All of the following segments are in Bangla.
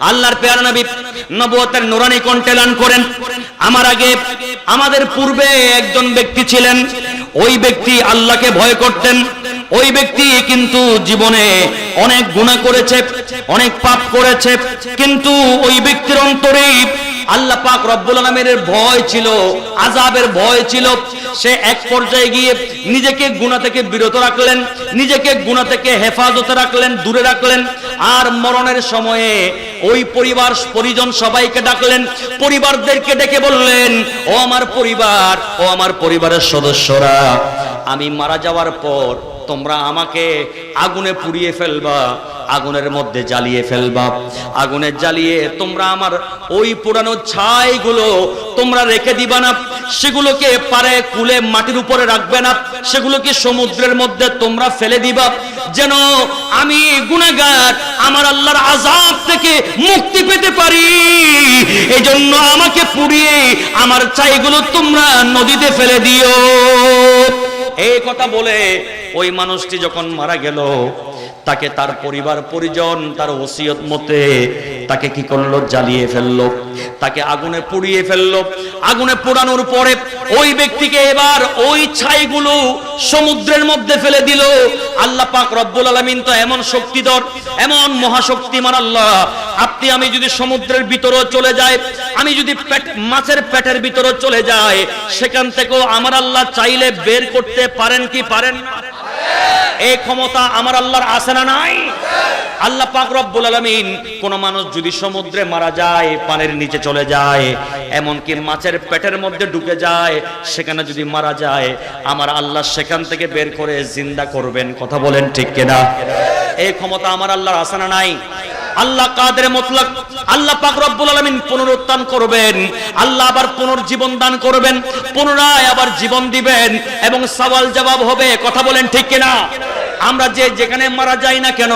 আল্লাহর পেয়ার নবী, নবুয়তের নুরানি কণ্ঠে লান করেন। আমার আগে আমাদের পূর্বে একজন ব্যক্তি ছিলেন, ওই ব্যক্তি আল্লাহকে ভয় করতেন, ওই ব্যক্তি কিন্তু জীবনে অনেক গুনাহ করেছে, অনেক পাপ করেছে, কিন্তু ওই ব্যক্তির অন্তরে আল্লাহ পাক রব্বুল আলমের ভয় ছিল আজাবের ভয় ছিল। সে এক পর্যায়ে গিয়ে নিজেকে গুণা থেকে বিরত রাখলেন, নিজেকে গুণা থেকে হেফাজতে রাখলেন, দূরে রাখলেন। আর মরণের সময়ে ওই পরিবার, পরিজন সবাইকে ডাকলেন, পরিবারদেরকে ডেকে বললেন, ও আমার পরিবার, ও আমার পরিবারের সদস্যরা, আমি মারা যাওয়ার পর তোমরা আমাকে আগুনে পুড়িয়ে ফেলবা আগুনের মধ্যে জ্বালিয়ে ফেলবা। আগুনে জ্বালিয়ে তোমরা আমার ওই পুরানো ছাইগুলো তোমরা রেখে দিবা না। সেগুলোকে পারে কুলে মাটির উপরে রাখবে না। সেগুলোকে সমুদ্রের মধ্যে তোমরা ফেলে দিবা। যেন আমি গুনাহগার, আমার আল্লাহর আজাব থেকে মুক্তি পেতে পারি। এই জন্য আমাকে পুড়িয়ে আমার ছাইগুলো তোমরা নদীতে ফেলে দিও। এই কথা বলে ওই মানুষটি যখন মারা গেল তাকে তার পরিবার, পরিজন, তার ওসিয়ত মতে তাকে কি করল? জ্বালিয়ে ফেলল। তাকে আগুনে পুড়িয়ে ফেলল। আগুনে পোড়ানোর পরে ওই ব্যক্তিকে এবার ওই ছাইগুলো সমুদ্রের মধ্যে ফেলে দিল। আল্লাহ পাক রব্বুল আলামিন তো এমন শক্তিধর, এমন মহাশক্তিমান আল্লাহ। আপনি, আমি যদি সমুদ্রের ভিতরে চলে যায় আমি যদি মাছের পেটের ভিতরে চলে যায় সেখান থেকেও আমার আল্লাহ চাইলে বের করতে পারেন কি পারেন? না এই ক্ষমতা আমার আল্লাহর আছে না নাই? আল্লাহ পাক রব্বুল আলামিন কোন মানুষ যদি সমুদ্রে মারা যায়, পানির নিচে চলে যায়, এমনকি মাছের পেটের মধ্যে ঢুকে যায়, সেখানে যদি মারা যায়, আমার আল্লাহ সেখান থেকে বের করে জিন্দা করবেন, কথা বলেন ঠিক কিনা? এই ক্ষমতা আমার আল্লাহর আছে না নাই? আল্লাহ কাদের মতলক আল্লাহ পাক রব্বুল আলামিন পুনরুত্থান করবেন। আল্লাহ আবার পুনর্জীবন দান করবেন। পুনরায় আবার জীবন দিবেন। এবং সওয়াল জবাব হবে, কথা বলেন ঠিক কিনা? আমরা যে যেখানে মারা যাই না কেন,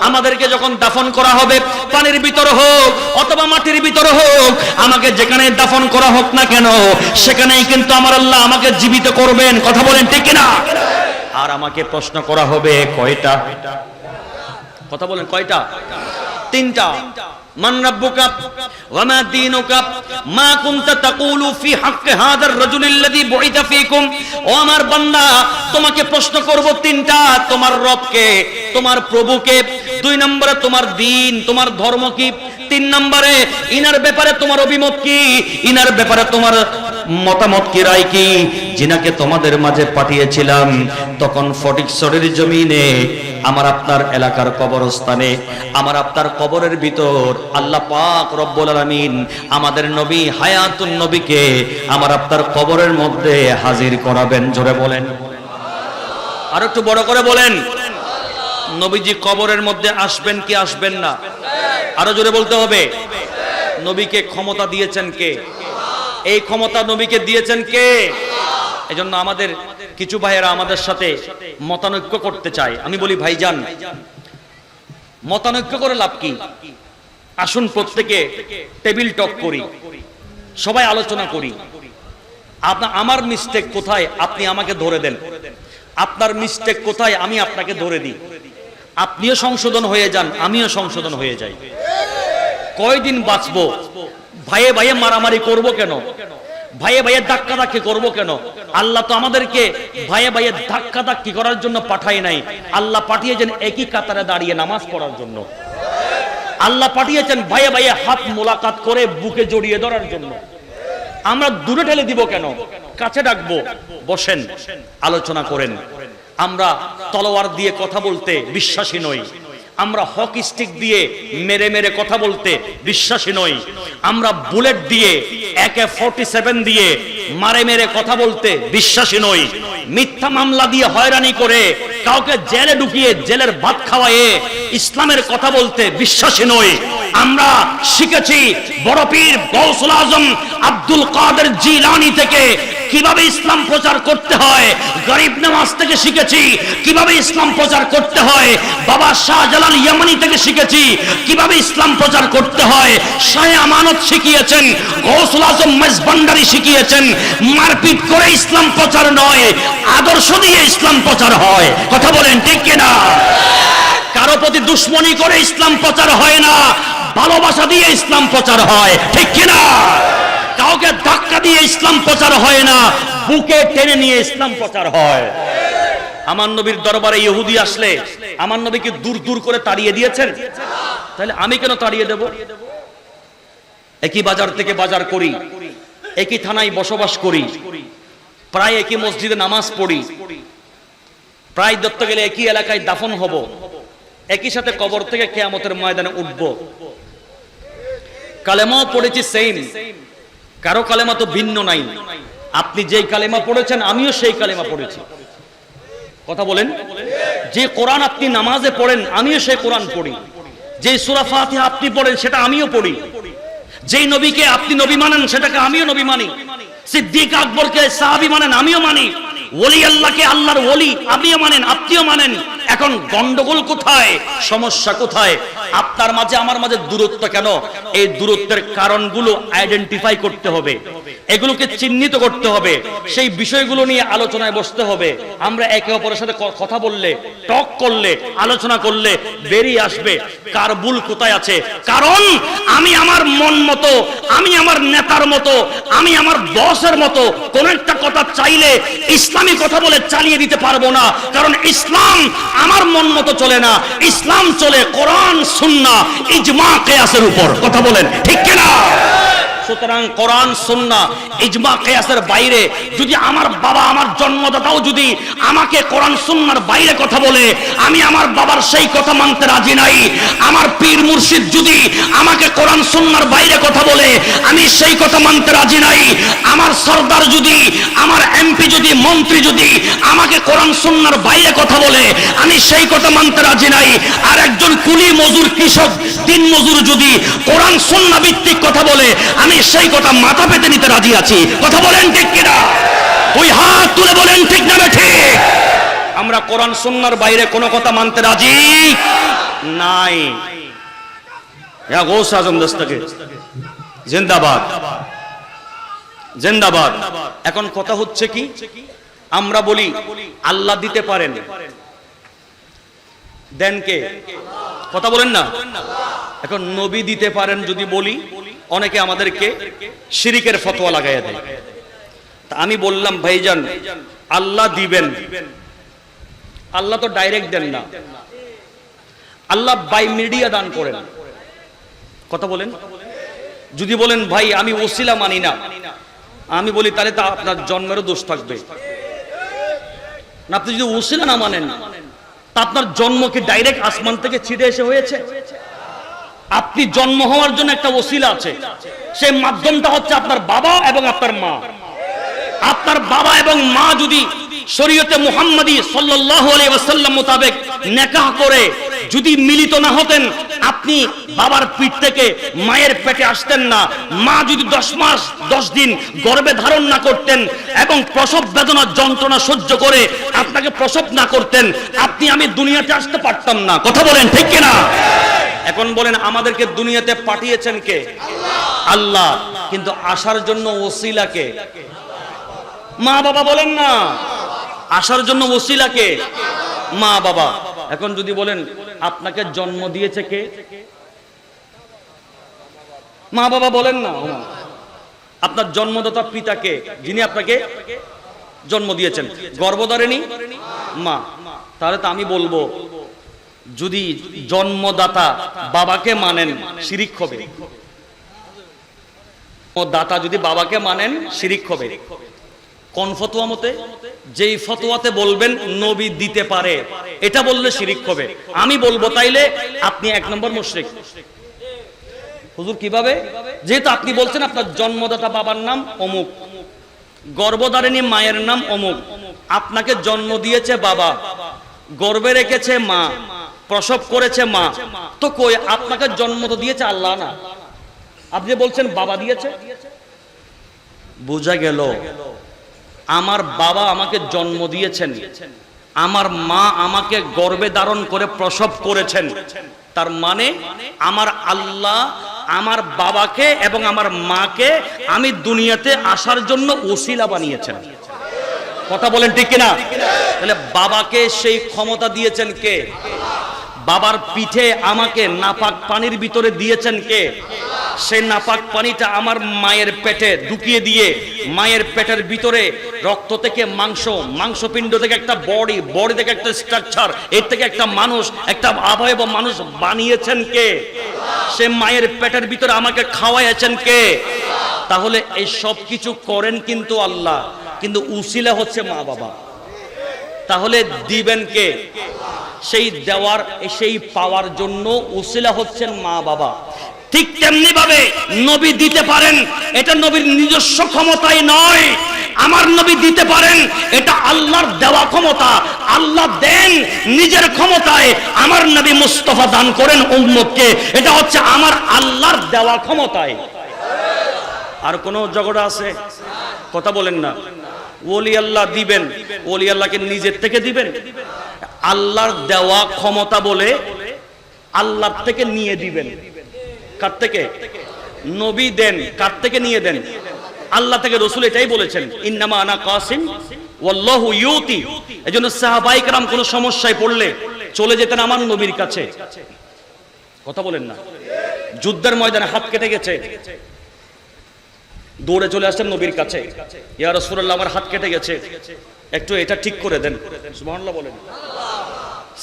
আমাদেরকে যখন দাফন করা হবে, পানির ভিতর হোক অথবা মাটির ভিতর হোক, আমাকে যেখানে দাফন করা হোক না কেন, সেখানেই কিন্তু আমার আল্লাহ আমাকে জীবিত করবেন। কথা বলেন ঠিক কিনা? আর আমাকে প্রশ্ন করা হবে কয়টা? কথা বলেন কয়টা? তিনটা। মান রাব্বুকা ওয়া মা দীনুকা, মা কুনতা তাকুলু ফি হাদার বুইতা ফীকুম। ও আমার বান্দা, তোমাকে প্রশ্ন করব তিনটা, তোমার রবকে, তোমার প্রভুকে। দুই নম্বরে তোমার দিন, তোমার ধর্ম কি? তিন নম্বরে, ইনার ব্যাপারে তোমার অভিমত কি? ইনার ব্যাপারে তোমার মতামত কি, রায় কি? যিনাকে তোমাদের মাঝে পাঠিয়েছিলাম, তখন ফটিকছড়ির জমিনে আমার আপনার এলাকার কবরস্থানে, আমার আপনার কবরের ভিতর আল্লাহ পাক রব্বুল আলামিন আমাদের নবী, হায়াতুন নবীকে আমার আপনার কবরের মধ্যে হাজির করাবেন। জোরে বলেন। আর একটু বড় করে বলেন। নবীজি কবরের মধ্যে আসবেন কি আসবেন না? আরও জোরে বলতে হবে। নবীকে ক্ষমতা দিয়েছেন কে? এই ক্ষমতা নবীকে দিয়েছেন কে? এজন্য আমাদের কিছু ভাইয়েরা আমাদের সাথে মতানৈক্য করতে চায়। আমি বলি, ভাইজান, মতানৈক্য করে লাভ কি? আসুন প্রত্যেকে টেবিল টক করি। সবাই আলোচনা করি। আপনার আমার মিস্টেক কোথায়? আপনি আমাকে ধরে দেন। আপনার মিস্টেক কোথায়? আমি আপনাকে ধরে দিই। আপনিও সংশোধন হয়ে যান, আমিও সংশোধন হয়ে যাই। কয়দিন বাঁচবো? ভাইয়ে ভাইয়ে মারামারি করব কেন? ভাইয়ে ভাইয়ে ধাক্কা ধাক্কি করব কেন? আল্লাহ তো আমাদেরকে ভাইয়ে ভাইয়ে ধাক্কা ধাক্কি করার জন্য পাঠায় নাই। আল্লাহ পাঠিয়েছেন একই কাতারে দাঁড়িয়ে নামাজ পড়ার জন্য। আল্লাহ পাঠিয়েছেন ভাইয়ে ভাইয়ে হাত মোলাকাত করে বুকে জড়িয়ে ধরার জন্য। আমরা দূরে ঠেলে দিব কেন? কাছে ডাকবো। বসেন, আলোচনা করেন। আমরা তলোয়ার দিয়ে কথা বলতে বিশ্বাসী নই। আমরা হক স্টিক দিয়ে মেরে মেরে কথা বলতে বিশ্বাসী নই। আমরা বুলেট দিয়ে একে ফোর্টি সেভেন দিয়ে মারে মেরে কথা বলতে বিশ্বাসী নই। মিথ্যা মামলা দিয়ে হয়রানি করে কাউকে জেলে ঢুকিয়ে জেলের ভাত খাওয়ায়ে ইসলামের কথা বলতে বিশ্বাসী নই। আমরা শিখেছি বড় পীর গৌসুল আজম আব্দুল কাদের জিলানি থেকে কীভাবে ইসলাম প্রচার করতে হয়? গরিব নামাজ থেকে শিখেছি। কীভাবে ইসলাম প্রচার করতে হয়? বাবা শাহজালাল ইয়ামানি থেকে শিখেছি। কীভাবে ইসলাম প্রচার করতে হয়? শাহ আমানত শিখিয়েছেন, গৌসুল আজম মেজবান্ডারি শিখিয়েছেন। মারপিট করে ইসলাম প্রচার নয়, আদর্শ দিয়ে ইসলাম প্রচার হয়। কথা বলেন ঠিক কিনা? কারও প্রতি দুশ্মনী করে ইসলাম প্রচার হয় না, ভালোবাসা দিয়ে ইসলাম প্রচার হয়। ঠিক কিনা? কাউকে ধাক্কা দিয়ে ইসলাম প্রচার হয় না, বুকে টেনে নিয়ে ইসলাম প্রচার হয়। আমার নবীর দরবারে ইহুদি আসলে, আমার নবীকে দূর দূর করে তাড়িয়ে দিয়েছেন? তাহলে আমি কেন তাড়িয়ে দেব? একই বাজার থেকে বাজার করি, একই থানায় বসবাস করি, প্রায় একই মসজিদে নামাজ পড়ি, প্রায় দত্ত গেলে একই এলাকায় দাফন হব, একই সাথে কবর থেকে কেয়ামতের ময়দানে উঠব। কালেমাও পড়েছি সেম কারও কালেমা তো ভিন্ন নাই। আপনি যেই কালেমা পড়েছেন, আমিও সেই কালেমা পড়েছি। কথা বলেন। যে কোরআন আপনি নামাজে পড়েন, আমিও সেই কোরআন পড়ি। যে সুরা আপনি পড়েন, সেটা আমিও পড়ি। যেই নবীকে আপনি নবী মানেন, সেটাকে আমিও নবী মানি। সিদ্দিক আকবরকে সাহাবী মানেন, আমিও মানি। ওলি আল্লাহকে আল্লাহর ওলি, আপনিও মানেন আপনিও মানেন। এখন গন্ডগোল কোথায়? সমস্যা কোথায়? আপনার মাঝে, আমার মাঝে দূরত্ব কেন? এই দূরত্বের কারণগুলো আইডেন্টিফাই করতে হবে। এগুলোকে চিহ্নিত করতে হবে। সেই বিষয়গুলো নিয়ে আলোচনায় বসতে হবে। আমরা একে অপরের সাথে কথা বললে টক করলে, আলোচনা করলে বেরিয়ে আসবে কার ভুল কোথায় আছে। কারণ আমি আমার মন মতো, আমি আমার নেতার মতো, আমি আমার বসের মতো কোন একটা কথা চাইলে ইসলামী কথা বলে চালিয়ে দিতে পারব না। কারণ ইসলাম আমার মন মতো চলে না, ইসলাম চলে, কোরআন সুন্না ইজমা, কেয়াসের উপর। কথা বলেন, ঠিক কিনা? সুতরাং কোরআন, সুন্না, ইজমা, কেয়াসের বাইরে যদি আমার বাবা আমার জন্মদাতাও যদি আমাকে কোরআন, সুন্নার বাইরে কথা বলে, আমি আমার বাবার সেই কথা মানতে রাজি নাই, আমার পীর মুর্শিদ যদি আমাকে কোরআন, সুন্নার বাইরে কথা বলে, আমি সেই কথা মানতে রাজি নাই, আমার সর্দার যদি, আমার এমপি যদি, মন্ত্রী যদি আমাকে কোরআন, সুন্নার বাইরে কথা বলে, আমি সেই কথা মানতে রাজি নাই আর একজন কুলি মজুর কৃষক দিন মজুর যদি কোরআন, সুন্না ভিত্তিক কথা বলে, আমি সেই কথা মাথা পেতে নিতে রাজি আছি। কথা বলেন ঠিক কিনা? ওই হাত তুলে বলেন ঠিক না ঠিক? আমরা কোরআন সুন্নার বাইরে কোনো কথা মানতে রাজি নাই। গৌস আজম দস্তকে। জিন্দাবাদ। জিন্দাবাদ। এখন কথা হচ্ছে কি? আমরা বলি, আল্লাহ দিতে পারেন। দেন কে? কথা বলেন না? এখন নবী দিতে পারেন যদি বলি অনেকে আমাদেরকে শিরিকের ফতোয়া লাগাইয়া দেয়। তা আমি বললাম, ভাইজান, আল্লাহ দিবেন। আল্লাহ তো ডাইরেক্ট দেন না। আল্লাহ বাই মিডিয়া দান করেন। কথা বলেন? যদি বলেন, ভাই, আমি ওসিলা মানি না। আমি বলি, তাহলে তা আপনার জন্মেরও দোষ থাকবে। না, আপনি যদি ওসিলা না মানেন, তা আপনার জন্ম কি ডাইরেক্ট আসমান থেকে ছিটে এসে হয়েছে? আপনি জন্ম হওয়ার জন্য একটা ওসিলা আছে। সেই মাধ্যমটা হচ্ছে আপনার বাবা এবং আপনার মা। আপনার বাবা এবং মা যদি শরীয়তে মুহাম্মাদী সাল্লাল্লাহু আলাইহি ওয়াসাল্লাম মোতাবেক নেকাহ করে যদি মিলিত না হতেন, আপনি বাবার পিঠ থেকে মায়ের পেটে আসতেন না। মা যদি দশ মাস, দশ দিন গর্ভে ধারণ না করতেন এবং প্রসব বেদনার যন্ত্রণা সহ্য করে আপনাকে প্রসব না করতেন, আপনি আমি দুনিয়াতে আসতে পারতাম না। কথা বলেন ঠিক কিনা? এখন বলেন, আমাদেরকে দুনিয়াতে পাঠিয়েছেন কে? আল্লাহ। কিন্তু আসার জন্য ওসিলাকে মা বাবা বলেন না। আসার জন্য ওসিলাকে মা বাবা। এখন যদি বলেন, আপনাকে জন্ম দিয়েছে কে? মা বাবা বলেন না। আপনার জন্মদাতা পিতাকে যিনি আপনাকে জন্ম দিয়েছেন। গর্ভধারিণী? মা। তাহলে তো আমি বলব যদি জন্মদাতা বাবাকে মানেন শিরিক হবে দাতা যদি বাবাকে মানেন শিরিক হবে কোন ফতোয়া মতে? যেই ফতোয়াতে বলবেন, নবী দিতে পারে। এটা বললে শিরিক হবে আমি বলব তাইলে আপনি এক নম্বর মুশরিক। হুজুর, কীভাবে? যেহেতু আপনি বলছেন আপনার জন্মদাতা বাবার নাম অমুক, গর্ভধারিণী মায়ের নাম অমুক। আপনাকে জন্ম দিয়েছে বাবা গর্বে রেখেছে মা। প্রসব করেছে মা, তো কই আপনাকে জন্ম তো দিয়েছে আল্লাহ না? আপনি বলছেন বাবা দিয়েছে? বোঝা গেল। আমার বাবা আমাকে জন্ম দিয়েছেন। আমার মা আমাকে গর্বে ধারণ করে প্রসব করেছেন। তার মানে আমার আল্লাহ আমার বাবাকে এবং আমার মাকে আমি দুনিয়াতে আসার জন্য ওসিলা বানিয়েছেন। কথা বলেন ঠিক কিনা? তাহলে বাবাকে সেই ক্ষমতা দিয়েছেন কে? বাবার পিঠে আমাকে নাপাক পানির ভিতরে দিয়েছেন কে? সেই নাপাক পানিটা আমার মায়ের পেটে ঢুকিয়ে দিয়ে মায়ের পেটের ভিতরে রক্ত থেকে মাংস, মাংসপিণ্ড থেকে একটা বডি বডি থেকে একটা স্ট্রাকচার, এর থেকে একটা মানুষ, একটা অবয়ব মানুষ বানিয়েছেন কে? সে মায়ের পেটের ভিতরে আমাকে খাওয়াইছেন কে? তাহলে এই সব কিছু করেন কিন্তু আল্লাহ, কিন্তু উসিলা হচ্ছে মা বাবা। তাহলে দিবেন কে? সেই দেওয়ার, সেই পাওয়ার জন্য উসিলা হচ্ছেন মা বাবা। ঠিক তেমনি ভাবে নবী দিতে পারেন, এটা নবীর নিজস্ব ক্ষমতাই নয়। আমার নবী দিতে পারেন, এটা আল্লাহর দেওয়া ক্ষমতা। আল্লাহ দেন নিজের ক্ষমতায়। আমার নবী মুস্তফা দান করেন উম্মতকে। এটা হচ্ছে আমার আল্লাহর দেওয়া ক্ষমতায়। আর কোনো ঝগড়া আছে? কথা বলেন না। ওলি আল্লাহ দিবেন। ওলি আল্লাহকে নিজের থেকে দিবেন। আল্লাহর দেওয়া ক্ষমতা বলে আল্লাহর থেকে নিয়ে দিবেন কার থেকে নবী দেন কার থেকে নিয়ে দেন আল্লাহ থেকে রসুল এটাই বলেছেন ইন্নামা আনা কাসিম ওয়াল্লাহু ইউতি এজন্য সাহাবাই کرام কোনো সমস্যায় পড়লে চলে যেতেন আমার নবীর কাছে কথা বলেন না যুদ্ধের ময়দানে হাত কেটে গেছে দৌড়ে চলে আসছেন নবীর কাছে ইয়া রাসূলুল্লাহ আমার হাত কেটে গেছে একটু এটা ঠিক করে দেন সুবহানাল্লাহ বলেন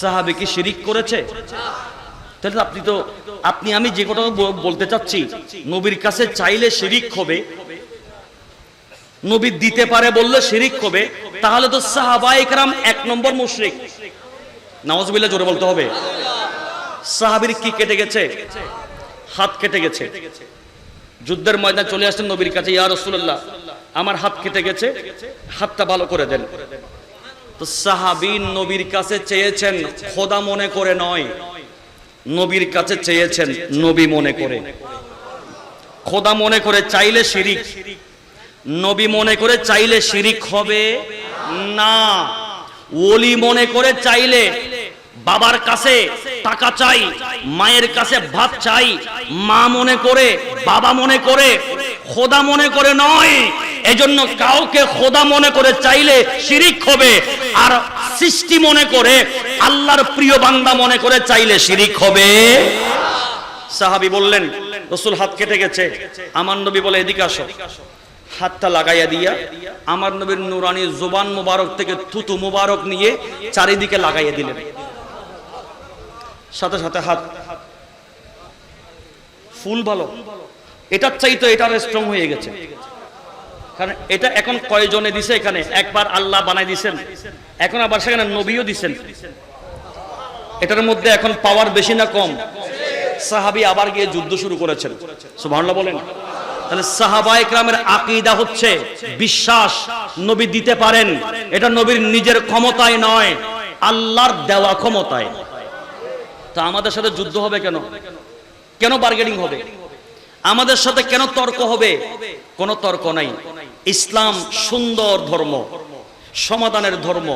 সাহাবে কি শিরিক করেছে? তাহলে আপনি তো, আপনি, আমি যে কথা বলতে চাচ্ছি, নবীর কাছে চাইলে শিরিক হবে। নবী দিতে পারে বললে শিরিক হবে। তাহলে তো সাহাবা একরাম এক নম্বর মুশরিক। নামাজ জোরে বলতে হবে। সাহাবির কি কেটে গেছে? হাত কেটে গেছে। যুদ্ধের ময়দানে চলে আসছেন নবীর কাছে, ইয়া রাসূলুল্লাহ, আমার হাত কেটে গেছে। হাতটা ভালো করে দেন। তো সাহাবী নবীর কাছে চেয়েছেন, খোদা মনে করে নয়। নবীর কাছে চেয়েছেন, নবী মনে করে। খোদা মনে করে চাইলে শিরিক। নবী মনে করে চাইলে শিরিক হবে না। ওলি মনে করে চাইলে বাবার কাছে টাকা চাই, মায়ের কাছে ভাত চাই, মা মনে করে, বাবা মনে করে, খোদা মনে করে নয়। এজন্য কাউকে খোদা মনে করে চাইলে শিরিক হবে, আর সৃষ্টি মনে করে, আল্লাহর প্রিয় বান্দা মনে করে চাইলে শিরিক হবে। সাহাবী বললেন, রসুল হাত কেটে গেছে। আমার নবী বলে, এদিকে আসো। হাতটা লাগাইয়া দিয়া, আমার নবীর নুরানি জোবান মুবারক থেকে থুতু মুবারক নিয়ে চারিদিকে লাগাইয়া দিলেন। সাথে সাথে হাত, ফুল ভালো। এটার চাইতো এটার স্ট্রং হয়ে গেছে। কারণ এটা এখন কয়জনে দিছে এখানে? একবার আল্লাহ বানাই দিছেন। এখন আবার সেখানে নবীও দিছেন। এটার মধ্যে এখন পাওয়ার বেশি না কম? সাহাবি আবার গিয়ে যুদ্ধ শুরু করেছেন। সুবহানাল্লাহ বলেন। তাহলে সাহাবা একরামের আকীদা হচ্ছে বিশ্বাস নবী দিতে পারেন। এটা নবীর নিজের ক্ষমতায় নয়, আল্লাহর দেওয়া ক্ষমতায়। তা আমাদের সাথে যুদ্ধ হবে কেন? কেন বার্গেনিং হবে? আমাদের সাথে কেন তর্ক হবে? কোনো তর্ক নাই। ইসলাম সুন্দর ধর্ম, সমাধানের ধর্ম,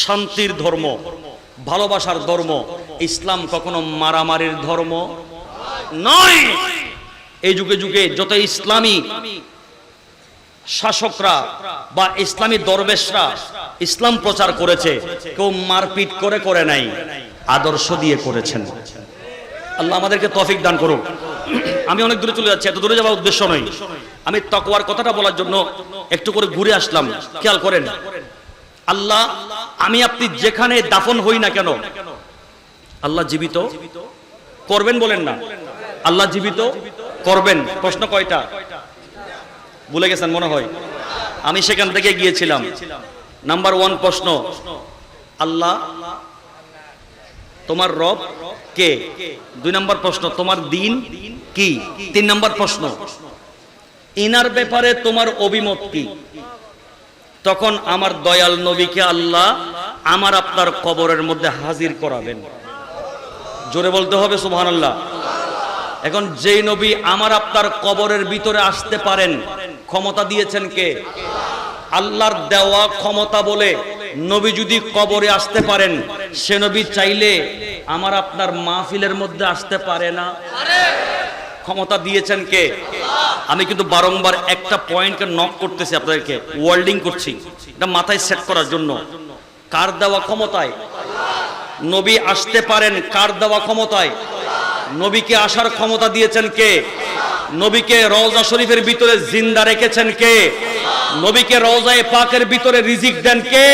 শান্তির ধর্ম, ভালোবাসার ধর্ম। ইসলাম কখনো মারামারির ধর্ম নয়। এই যুগে যুগে যত ইসলামী শাসকরা বা ইসলামী দরবেশরা ইসলাম প্রচার করেছে, কেউ মারপিট করে করে নাই। আদর্শ দিয়ে করেছেন। আল্লাহ আমাদেরকে তফিক দান করুক। আমি অনেক দূরে চলে যাচ্ছি, এত দূরে যাওয়ার উদ্দেশ্য নয়। আমি তকওয়ার কথাটা বলার জন্য একটু করে ঘুরে আসলাম। খেয়াল করেন, আল্লাহ, আমি আপনি যেখানে দাফন হই না কেন, আল্লাহ জীবিত? করবেন বলেন না। আল্লাহ জীবিত? করবেন। প্রশ্ন কয়টা? ভুলে গেছেন মনে হয়। আমি সেখান থেকে গিয়েছিলাম। নাম্বার ওয়ান প্রশ্ন, আল্লাহ তোমার রব কে? দুই নম্বর প্রশ্ন, তোমার দিন কি? তিন নম্বর প্রশ্ন, ইনার ব্যাপারে তোমার অভিমত কি? তখন আমার দয়াল নবীকে আল্লাহ আমার আপনার কবরের মধ্যে হাজির করাবেন। জোরে বলতে হবে সুবহান আল্লাহ এখন যেই নবী আমার আপনার কবরের ভিতরে আসতে পারেন, ক্ষমতা দিয়েছেন কে? আল্লাহর দেওয়া ক্ষমতা বলে নবী যদি কবরে আসতে পারেন সে নবী চাইলে আমার আপনার মাহফিলের মধ্যে আসতে পারে না। ক্ষমতা দিয়েছেন কে? আমি কিন্তু বারংবার একটা পয়েন্টকে নক করতেছি আপনাদেরকে ওয়ার্ল্ডিং করছি। এটা মাথায় সেট করার জন্য। কার দেওয়া ক্ষমতায়? নবী আসতে পারেন, কার দেওয়া ক্ষমতায়? নবীকে আসার ক্ষমতা দিয়েছেন কে? নবীকে রওজা শরীফের ভিতরে জিন্দা রেখেছেন কে? নবীকে রওজায়ে পাকের ভিতরে রিজিক দেন কে?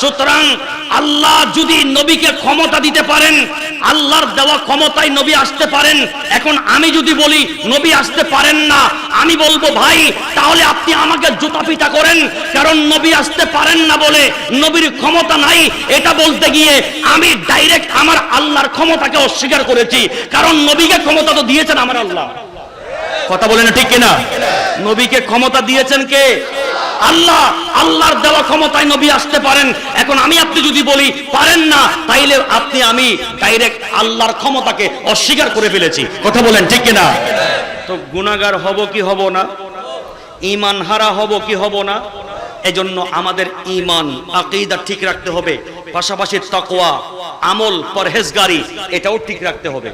সুতরাং আল্লাহ যদি নবীকে ক্ষমতা দিতে পারেন আল্লাহর দেওয়া ক্ষমতায় নবী আসতে পারেন এখন আমি যদি বলি নবী আসতে পারেন না আমি বলব ভাই তাহলে আপনি আমাকে জুতা পিটা করেন কারণ নবী আসতে পারেন না বলে নবীর ক্ষমতা নাই। এটা বলতে গিয়ে আমি ডাইরেক্ট আমার আল্লাহর ক্ষমতাকে অস্বীকার করেছি কারণ নবীকে ক্ষমতা তো দিয়েছেন আমার আল্লাহ। কথা বলেন ঠিক কিনা? নবীকে ক্ষমতা দিয়েছেন কে? আল্লাহ, আল্লাহর দেওয়া ক্ষমতায় নবী আসতে পারেন। এখন আমি আপনি যদি বলি, পারেন না, তাইলে আপনি আমি ডাইরেক্ট আল্লাহর ক্ষমতাকে অস্বীকার করে ফেলেছি। কথা বলেন, ঠিক কিনা? তো গুনাগার হব কি হব না? ইমান হারা হব কি হব না? এজন্য আমাদের ইমান আকিদা ঠিক রাখতে হবে। পাশাপাশি তকোয়া আমল, পরহেজগারি, এটাও ঠিক রাখতে হবে।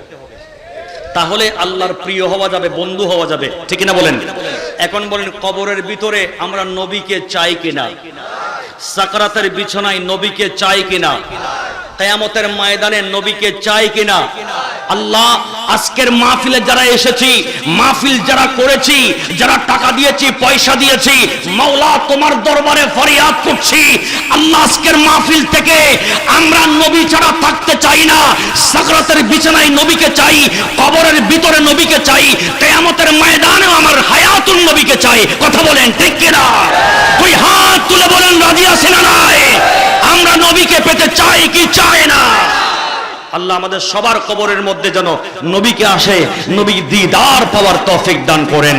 তাহলে আল্লাহর প্রিয় হওয়া যাবে, বন্ধু হওয়া যাবে। ঠিক না বলেন? এখন বলেন কবরের ভিতরে আমরা নবীকে চাই কিনা? সাকারাতের বিছানায় নবীকে চাই কিনা? কেয়ামতের ময়দানে নবীকে চাই কিনা? আল্লাহ, আজকের মাহফিলে যারা এসেছি, মাহফিল যারা করেছি, যারা টাকা দিয়েছি, পয়সা দিয়েছি, মাওলা তোমার দরবারে ফরিয়াদ করছি। আল্লাহ, আজকের মাহফিল থেকে আমরা নবী ছাড়া থাকতে চাই না। সাকরাতের বিছানায় নবীকে চাই, কবরের ভিতরে নবীকে চাই, কেয়ামতের ময়দানে আমার হায়াতুল নবীকে চাই। কথা বলেন, ঠিক কিনা? তুই হাত তুলে বলেন, রাজি আছে না নাই? আমরা নবীকে পেতে চাই কি চাই না? আল্লাহ আমাদের সবার কবরের মধ্যে যেন নবীকে আসে নবী দিদার পাওয়ার তফিক দান করেন।